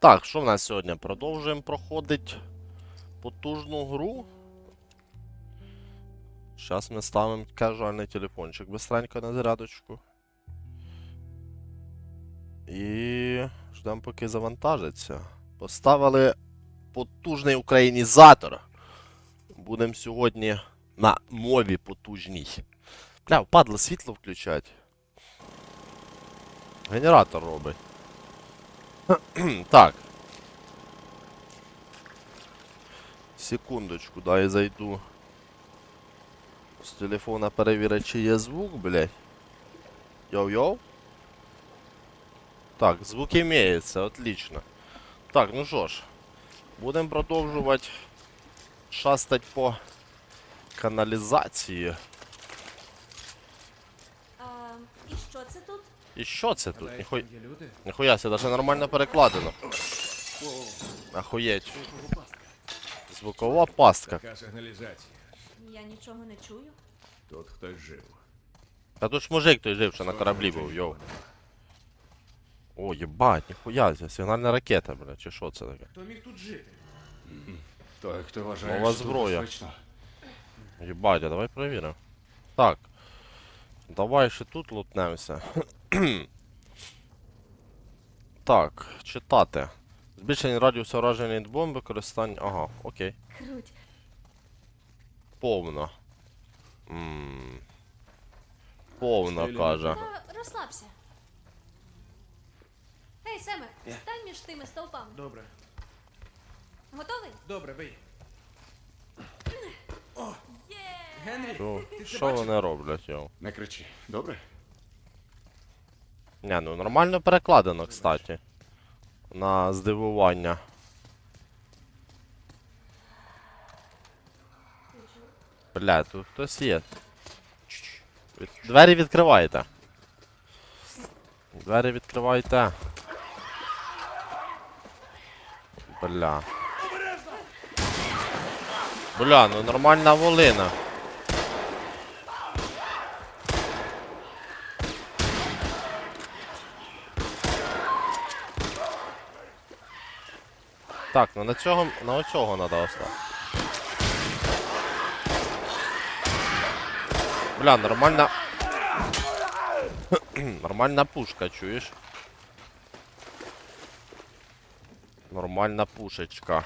Так, що в нас сьогодні? Продовжуємо проходити потужну гру. Зараз ми ставимо кажуальний телефончик быстренько на зарядочку. І ждемо, поки завантажиться. Поставили потужний українізатор. Будемо сьогодні на мові потужній. Бля, впадло світло включать. Генератор робить. так. Секундочку, дай зайду. З телефона перевірити, чи є звук, блядь. Йоу-йоу. Так, звук имеется, отлично. Так, ну що ж, будемо продовжувати шастать по каналізації. Що це тут? І що це тут? Ніхуя, ніхуя це даже нормально перекладено. Ахуєть. звукова пастка. Звукова пастка. Така сигналізація. Я нічого не чую. Тут хтось жив. Та тут ж мужик той жив, що на кораблі був, йоу. О, єбать, ніхуя, це сигнальна ракета, бля, чи що це таке? Хто міг тут жити? Той, хто вважає, Нова що тут зброя. безпечно. Єбать, а давай перевіримо. Так. Давай ще тут лутнемося. так, читати. Збільшення радіусу ураження від бомби, використання. Ага, окей. Круть. Повно. Ммм. Повно, каже. Та розслабся. Ей, Семе, стань між тими стовпами. Добре, Готовий? добре, бий. Генрі, Що, ти це що вони роблять, йоу? Не кричи, добре? Не, ну нормально перекладено, кстати. На здивування. Бля, тут хтось є. Чш. Від- Двері відкривайте. Двері відкривайте. Бля. Бля, ну нормальна волина. Так, ну на цього, на оцього треба остати. Бля, нормальна. нормальна пушка, чуєш? Нормальна пушечка.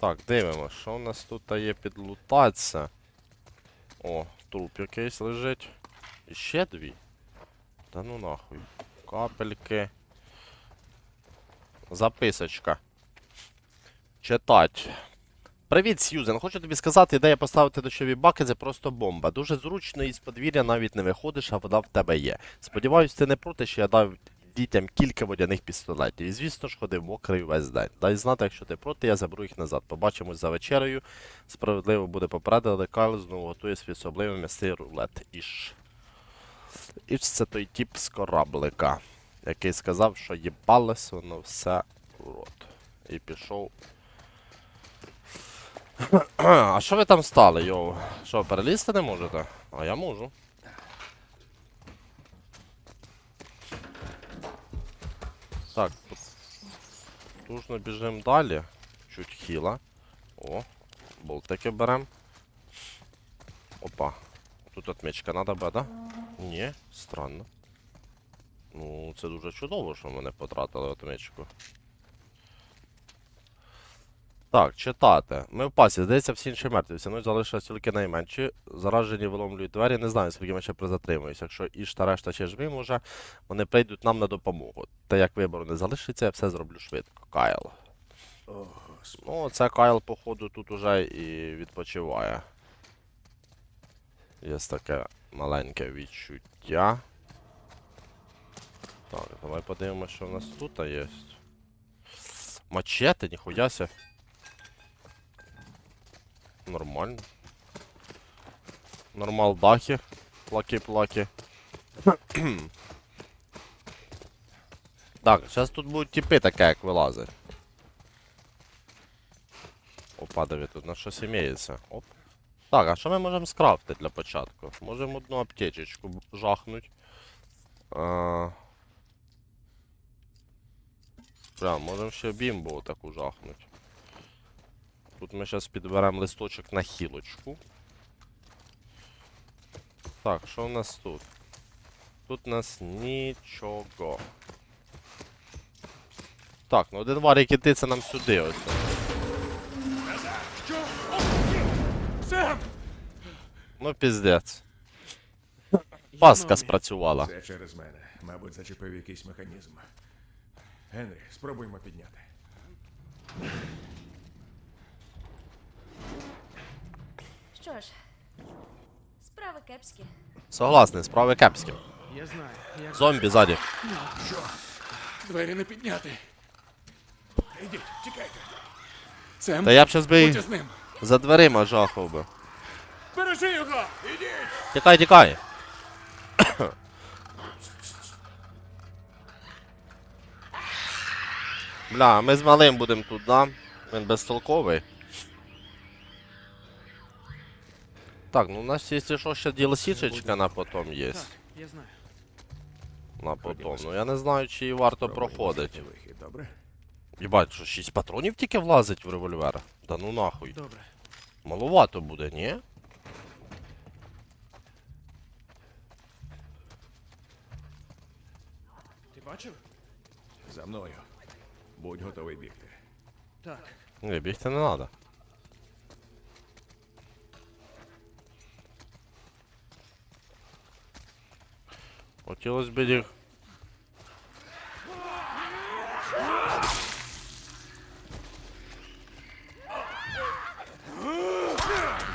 Так, дивимося, що у нас тут є підлутатися. О, труп якийсь лежить. І ще дві. Та ну нахуй. Капельки. Записочка. Читать. Привіт, Сьюзен. Хочу тобі сказати, ідея поставити дощові баки це просто бомба. Дуже зручно і з подвір'я навіть не виходиш, а вода в тебе є. Сподіваюсь, ти не проти, що я дав дітям кілька водяних пістолетів. І звісно ж ходив мокрий весь день. Дай знати, якщо ти проти, я заберу їх назад. Побачимось за вечерею. Справедливо буде попередити, але Карл знову готує свій особливий м'ясний рулет. Іж. Іж це той тип з кораблика, який сказав, що їбалось воно все в рот. І пішов. А що ви там стали, йоу? Що, перелізти не можете? А я можу. Так, тут Тужно біжимо далі. Чуть хіла. О, болтики берем. Опа. Тут отмічка надо буде, да? Ні, странно. Ну, це дуже чудово, що мене потратили отмічку. Так, читати. Ми в пасі, здається, всі інші мертві. Мною залишилось тільки найменші. Заражені виломлюють двері. Не знаю, скільки ми ще призатримуюся. Якщо іш та решта ще жмі, може, вони прийдуть нам на допомогу. Та як вибору не залишиться, я все зроблю швидко. Кайл. Ну, це Кайл, походу, тут уже і відпочиває. Є таке маленьке відчуття. Так, давай подивимося, що в нас тут є. Мачете, ніхуя ся. Нормально. Нормал дахи. Плаки-плаки. так, зараз тут будуть типи таке, як вилазить. Опа, диви, тут на щось імеється. Оп. Так, а що ми можемо скрафтити для початку? Можемо одну аптечечку жахнуть. А... Бля, можемо ще бімбу таку жахнуть. Тут ми зараз підберемо листочок на хілочку. Так, що в нас тут? Тут у нас нічого. Так, ну один варік іти це нам сюди ось. Ну піздець. Паска спрацювала. Це через мене. Мабуть, зачепив якийсь механізм. Генрі, спробуємо підняти. Що ж, справи кепські. Согласний, справи кепські. Я знаю. Я... Зомбі ззаді. Що? Двері не підняти. Ідіть, чекайте. Сем, Та я б щас би будьте з ним. За дверима жахав би. Бережи його! Ідіть! Тікай, тікай. Бля, ми з малим будемо тут, да? Він безтолковий. Так, ну у нас, якщо що, ще DLC-чечка на потом є. Так, я знаю. На потом. Ну я не знаю, чи її варто Вихід, добре? Єбать, що 6 патронів тільки влазить в револьвер? Да ну нахуй. Добре. Маловато буде, ні? Ти бачив? За мною. Будь готовий бігти. Так. Ні, бігти не треба. Хотілося б їх.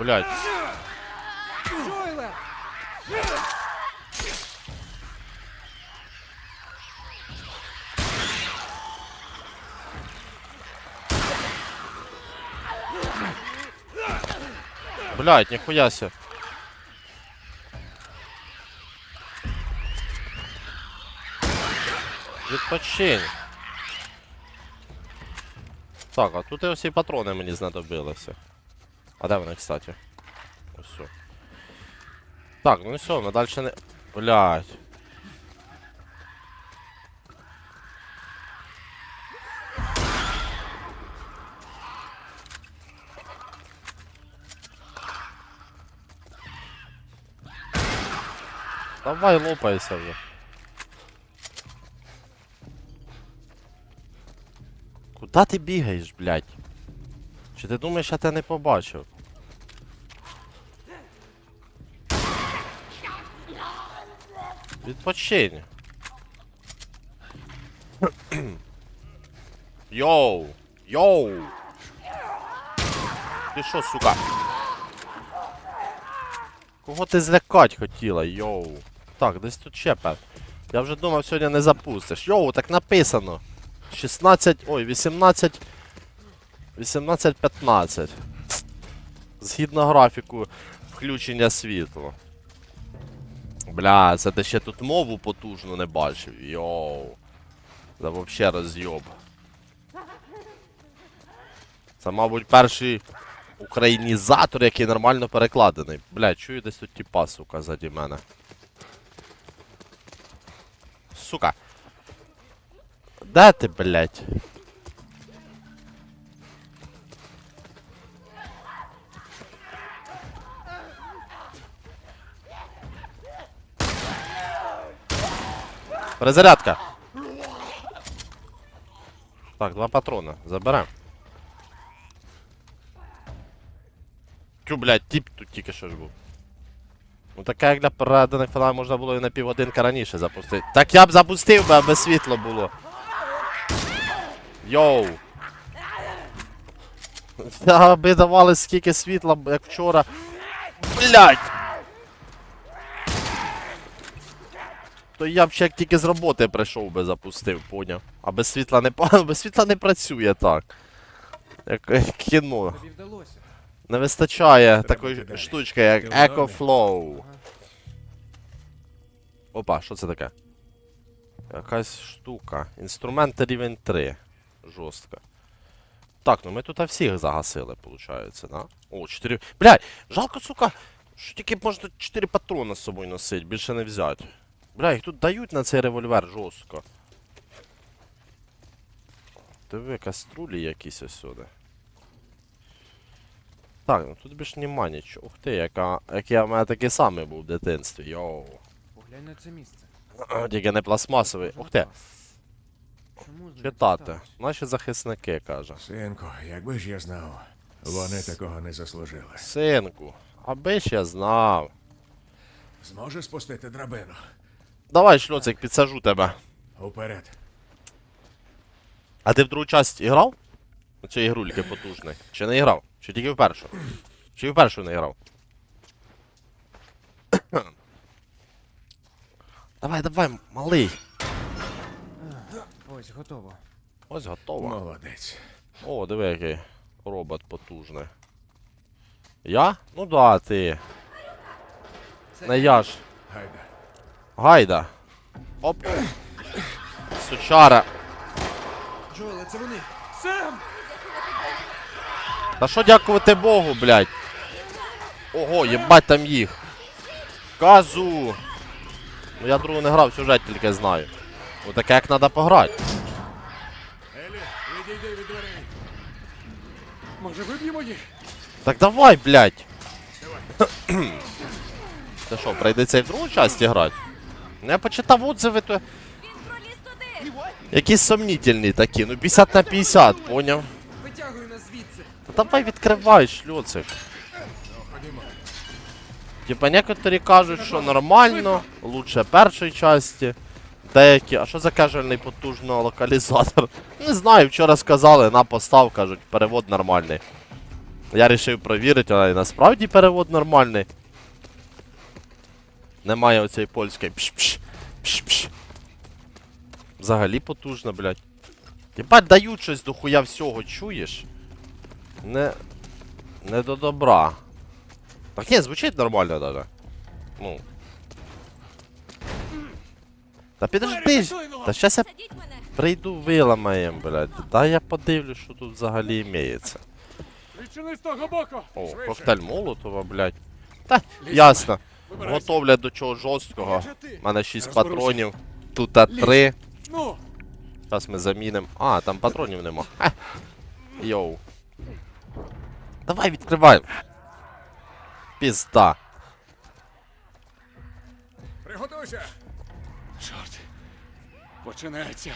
Блять. Жойле! Блять, ніхуя ся. Відпочинь. Так, а тут і всі патрони мені знадобилися. А де вони, кстати? Ось. Так, ну все, ми далі не. Блять. Давай лопайся вже. Куда ти бігаєш, блядь? Чи ти думаєш, я тебе не побачив? Відпочинь. Йоу! Йоу! Ти що, сука? Кого ти злякать хотіла, йоу? Так, десь тут ще пер. Я вже думав, сьогодні не запустиш. Йоу, так написано. 16. Ой, 18. 18-15. Згідно графіку включення світла. Бля, це ти ще тут мову потужну не бачив. Йоу. Це вообще розйоб. Це, мабуть, перший українізатор, який нормально перекладений. Бля, чую десь тут тіпа, сука, заді мене. Сука. Де ти, блядь? Перезарядка. Так, два патрона. Заберем. Тю, блядь, тип тут тільки що ж був. Ну таке як для переданих фіналів можна було і на півгодинки раніше запустити. Так я б запустив би, аби світло було. Йоу. Аби давали скільки світла, як вчора. Блядь! То я б ще як тільки з роботи прийшов би запустив, поняв. А без світла не без світла не працює так. Як, кіно. Не вистачає Треба такої штучки, як нормі? EcoFlow. Опа, що це таке? Якась штука. Інструменти рівень 3. Жорстко. Так, ну ми тут всіх загасили, виходить, да? О, 4. Блядь, жалко, сука, що тільки можна 4 патрона з собою носити, більше не взяти. Бля, їх тут дають на цей револьвер жорстко. Диви, каструлі якісь ось сюди. Так, ну тут більш нема нічого. Ух ти, яка. Як я в мене такий самий був в дитинстві. Йоу. Поглянь на це місце. Тільки не пластмасовий. Ух ти. Чому з Читати. Наші захисники, каже. Синку, якби ж я знав, вони такого не заслужили. Синку, аби ж я знав. Зможе спустити драбину. Давай, шльоцик, підсажу тебе. Уперед. А ти в другу часть грав? У цієї ігрульки потужний. Чи не грав? Чи тільки в першу? Чи в першу не грав? давай, давай, малий. Ось, готово. Ось готово. Молодець. О, диви, який робот потужний. Я? Ну да, ти. Не я ж. Гайда. Гайда. Оп. Сучара. Джоеле, це вони! Сем! Та що дякувати Богу, блядь? Ого, єбать там їх. Казу. Ну я другу не грав, сюжет тільки знаю. Ну таке як треба пограти. Елі, відійди від дверей. Може виб'ємо їх? Так давай, блядь. Та що, прийдеться і в другу часті грати? Я почитав отзиви, то якісь сомнительні такі. Ну 50 на 50, поняв? Витягуй нас звідси! Та давай відкривай, шльоцик. Типа некоторі кажуть, що нормально, лучше першої часті. Деякі, а що за кежельний потужний локалізатор? Не знаю, вчора сказали, на постав, кажуть, перевод нормальний. Я вирішив провірити, але насправді перевод нормальний. Немає оцієї польської пш-пш, пш-пш. Взагалі потужно, блядь. Єбать дають щось до хуя всього, чуєш? Не. Не до добра. Так ні, звучить нормально даже. Ну. Та підожди ж. Та щас я прийду виламаєм, блядь. Та я подивлюсь, що тут взагалі імеється. О, коктейль Молотова, блядь. Та, ясно. Готовлять до чого жорсткого. У мене 6 патронів. Тут 3. Ну! Зараз ми замінимо. А, там патронів нема. Ха. Йоу. Давай відкривай. Пізда. Приготуйся. Чорт! Починається!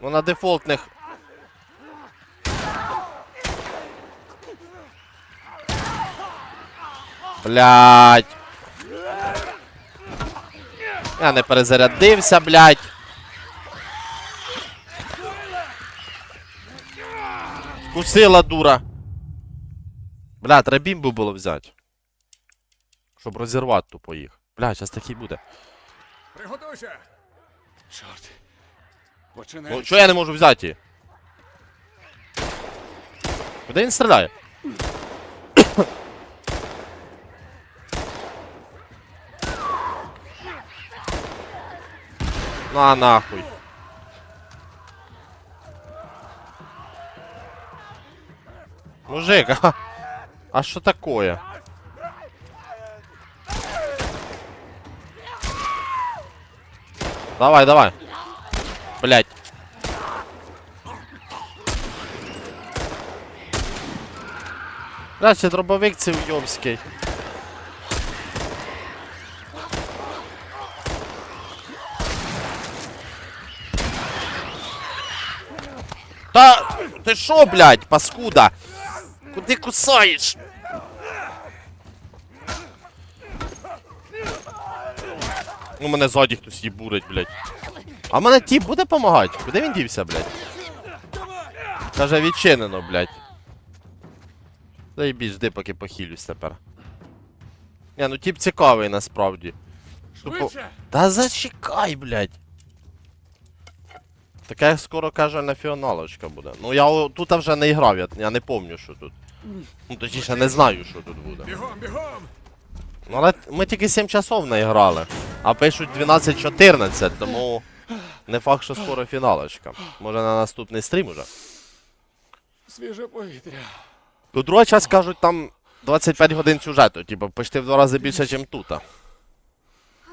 Ну на дефолтних. Блять. Я не перезарядився, блять. Вкусила дура. Бля, треба бімбу було взяти. Щоб розірвати тупо їх. Бля, зараз такий буде. Приготуйся. Чорт! Ну, Починається! чого я не можу взяти її? Куди він стріляє? На нахуй. Мужик, а, а что такое? Давай, давай. Блять. Краще дробовик це уйобський. Та ти що, блядь, паскуда? Куди кусаєш? Ну мене ззаді хтось їбурить, блядь. А мене тіп буде помагати? Куди він дівся, блядь? Каже, відчинено, блядь. Заєбісь, жди, поки похилюсь тепер. Ні, ну тіп цікавий насправді. Швидше! Та зачекай, блядь. Така як скоро каже фіоналочка буде. Ну я тут вже не грав, я, я не пам'ятаю, що тут. Ну точніше, не знаю, що тут буде. Бігом, бігом. Ну але ми тільки 7 часов не грали. А пишуть 12-14, тому не факт, що скоро фіналочка. Може на наступний стрім уже. Свіже повітря. Тут друга часть кажуть, там 25 годин сюжету, типу, почти в два рази більше, ніж тут.